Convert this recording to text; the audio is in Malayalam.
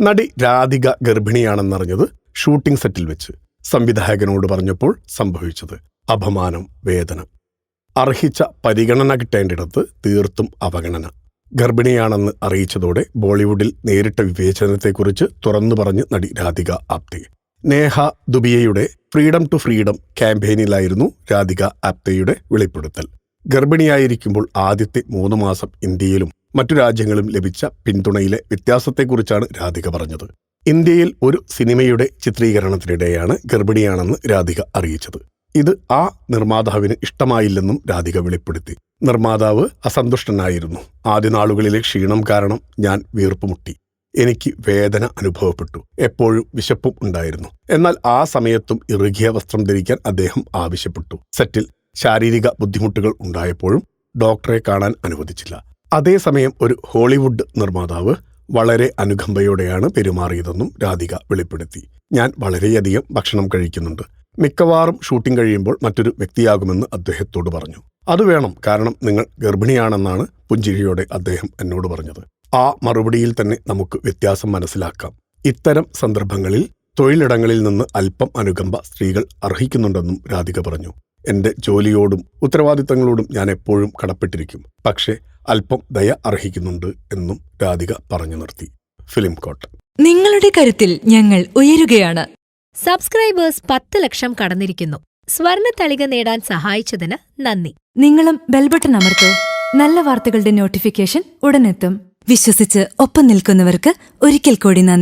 നടി രാധിക ഗർഭിണിയാണെന്നറിഞ്ഞത് ഷൂട്ടിംഗ് സെറ്റിൽ വെച്ച് സംവിധായകനോട് പറഞ്ഞപ്പോൾ സംഭവിച്ചത് അപമാനം വേദന. അർഹിച്ച പരിഗണന കിട്ടേണ്ടിടത്ത് തീർത്തും അവഗണന. ഗർഭിണിയാണെന്ന് അറിയിച്ചതോടെ ബോളിവുഡിൽ നേരിട്ട വിവേചനത്തെക്കുറിച്ച് തുറന്നു പറഞ്ഞ് നടി രാധിക ആപ്തെ. നേഹ ദുബിയയുടെ ഫ്രീഡം ടു ഫ്രീഡം ക്യാമ്പയിനിലായിരുന്നു രാധിക ആപ്തെയുടെ വെളിപ്പെടുത്തൽ. ഗർഭിണിയായിരിക്കുമ്പോൾ ആദ്യത്തെ മൂന്ന് മാസം ഇന്ത്യയിലും മറ്റു രാജ്യങ്ങളും ലഭിച്ച പിന്തുണയിലെ വ്യത്യാസത്തെക്കുറിച്ചാണ് രാധിക പറഞ്ഞത്. ഇന്ത്യയിൽ ഒരു സിനിമയുടെ ചിത്രീകരണത്തിനിടെയാണ് ഗർഭിണിയാണെന്ന് രാധിക അറിയിച്ചത്. ഇത് ആ നിർമ്മാതാവിന് ഇഷ്ടമായില്ലെന്നും രാധിക വെളിപ്പെടുത്തി. നിർമ്മാതാവ് അസന്തുഷ്ടനായിരുന്നു. ആദ്യ നാളുകളിലെ ക്ഷീണം കാരണം ഞാൻ വീർപ്പുമുട്ടി. എനിക്ക് വേദന അനുഭവപ്പെട്ടു. എപ്പോഴും വിശപ്പും ഉണ്ടായിരുന്നു. എന്നാൽ ആ സമയത്തും ഇറുകിയ വസ്ത്രം ധരിക്കാൻ അദ്ദേഹം ആവശ്യപ്പെട്ടു. സെറ്റിൽ ശാരീരിക ബുദ്ധിമുട്ടുകൾ ഉണ്ടായപ്പോഴും ഡോക്ടറെ കാണാൻ അനുവദിച്ചില്ല. അതേസമയം ഒരു ഹോളിവുഡ് നിർമ്മാതാവ് വളരെ അനുകമ്പയോടെയാണ് പെരുമാറിയതെന്നും രാധിക വെളിപ്പെടുത്തി. ഞാൻ വളരെയധികം ഭക്ഷണം കഴിക്കുന്നുണ്ട്. മിക്കവാറും ഷൂട്ടിംഗ് കഴിയുമ്പോൾ മറ്റൊരു വ്യക്തിയാകുമെന്ന് അദ്ദേഹത്തോട് പറഞ്ഞു. അത് വേണം കാരണം നിങ്ങൾ ഗർഭിണിയാണെന്നാണ് പുഞ്ചിരിയോടെ അദ്ദേഹം എന്നോട് പറഞ്ഞത്. ആ മറുപടിയിൽ തന്നെ നമുക്ക് വ്യത്യാസം മനസ്സിലാക്കാം. ഇത്തരം സന്ദർഭങ്ങളിൽ തൊഴിലിടങ്ങളിൽ നിന്ന് അല്പം അനുകമ്പ സ്ത്രീകൾ അർഹിക്കുന്നുണ്ടെന്നും രാധിക പറഞ്ഞു. എന്റെ ജോലിയോടും ഉത്തരവാദിത്തങ്ങളോടും ഞാൻ എപ്പോഴും കടപ്പെട്ടിരിക്കും. പക്ഷേ അല്പം ദയ അർഹിക്കുന്നുണ്ട് എന്നും രാധിക പറഞ്ഞു നിർത്തി. ഫിലിം കോട്ട്. നിങ്ങളുടെ കരുത്തിൽ ഞങ്ങൾ ഉയരുകയാണ്. സബ്സ്ക്രൈബേഴ്സ് പത്ത് ലക്ഷം കടന്നിരിക്കുന്നു. സ്വർണ തളിക നേടാൻ സഹായിച്ചതിന് നന്ദി. നിങ്ങളും ബെൽബട്ടൺ അമർത്തോ. നല്ല വാർത്തകളുടെ നോട്ടിഫിക്കേഷൻ ഉടനെത്തും. വിശ്വസിച്ച് ഒപ്പം നിൽക്കുന്നവർക്ക് ഒരിക്കൽ കൂടി നന്ദി.